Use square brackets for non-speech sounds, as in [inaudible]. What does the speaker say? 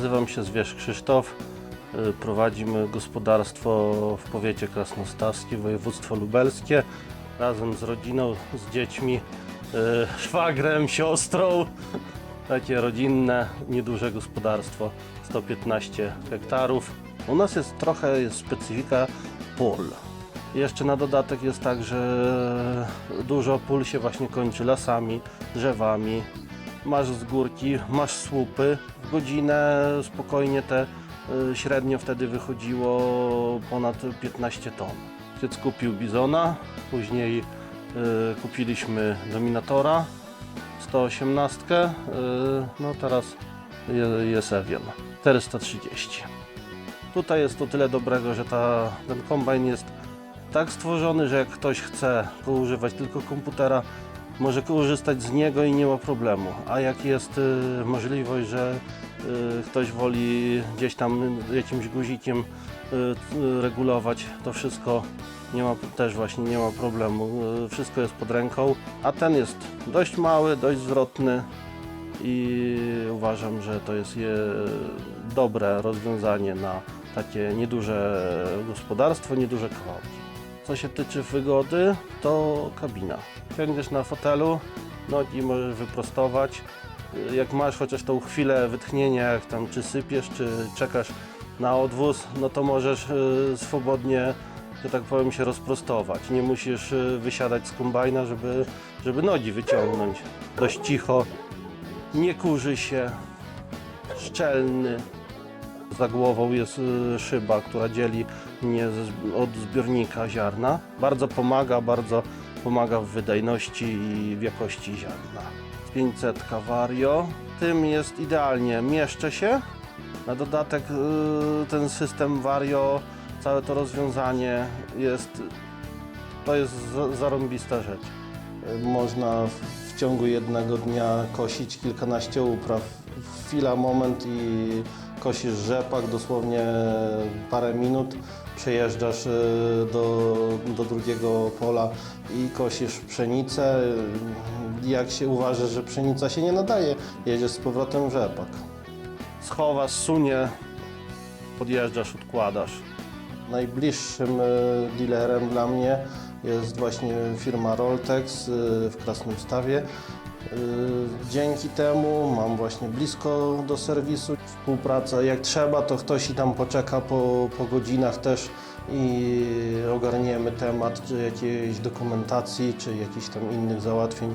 Nazywam się Zwierz Krzysztof. Y, Prowadzimy gospodarstwo w powiecie krasnostawskim, województwo lubelskie. Razem z rodziną, z dziećmi, y, [laughs] szwagrem, siostrą. Takie rodzinne, nieduże gospodarstwo, 115 hektarów. U nas jest trochę jest specyfika pól. Jeszcze na dodatek jest tak, że dużo pól się właśnie kończy lasami, drzewami. Masz z górki, masz słupy. Godzinę spokojnie te y, średnio wtedy wychodziło ponad 15 ton. Ojciec kupił bizona, później y, kupiliśmy dominatora 118, y, no teraz je- jest Evian 430. Tutaj jest to tyle dobrego, że ta, ten kombajn jest tak stworzony, że jak ktoś chce używać tylko komputera, może korzystać z niego i nie ma problemu. A jak jest y, możliwość, że y, ktoś woli gdzieś tam jakimś guzikiem y, y, regulować to wszystko, nie ma też właśnie nie ma problemu. Y, wszystko jest pod ręką, a ten jest dość mały, dość zwrotny i uważam, że to jest je, dobre rozwiązanie na takie nieduże gospodarstwo, nieduże kawałki. Co się tyczy wygody, to kabina. Siądziesz na fotelu, nogi możesz wyprostować. Jak masz chociaż tą chwilę wytchnienia, jak tam czy sypiesz, czy czekasz na odwóz, no to możesz y, swobodnie, że tak powiem, się rozprostować. Nie musisz y, wysiadać z kombajna, żeby, żeby nogi wyciągnąć. Dość cicho, nie kurzy się, szczelny. Za głową jest y, szyba, która dzieli mnie od zbiornika ziarna. Bardzo pomaga, bardzo pomaga w wydajności i w jakości ziarna. 500 Vario. Tym jest idealnie, mieszczę się. Na dodatek y, ten system Vario, całe to rozwiązanie jest, to jest za- zarąbista rzecz. Można w ciągu jednego dnia kosić kilkanaście upraw. Chwila, moment i kosisz rzepak, dosłownie parę minut. Przejeżdżasz y, do, do drugiego pola i kosisz pszenicę. Jak się uważa, że pszenica się nie nadaje, jedziesz z powrotem w rzepak. Schowasz, sunie, podjeżdżasz, odkładasz. Najbliższym y, dealerem dla mnie jest właśnie firma Roltex y, w Krasnymstawie. Y, Dzięki temu mam właśnie blisko do serwisu. Współpraca jak trzeba, to ktoś i tam poczeka po, po godzinach też i ogarniemy temat czy jakiejś dokumentacji, czy jakichś tam innych załatwień.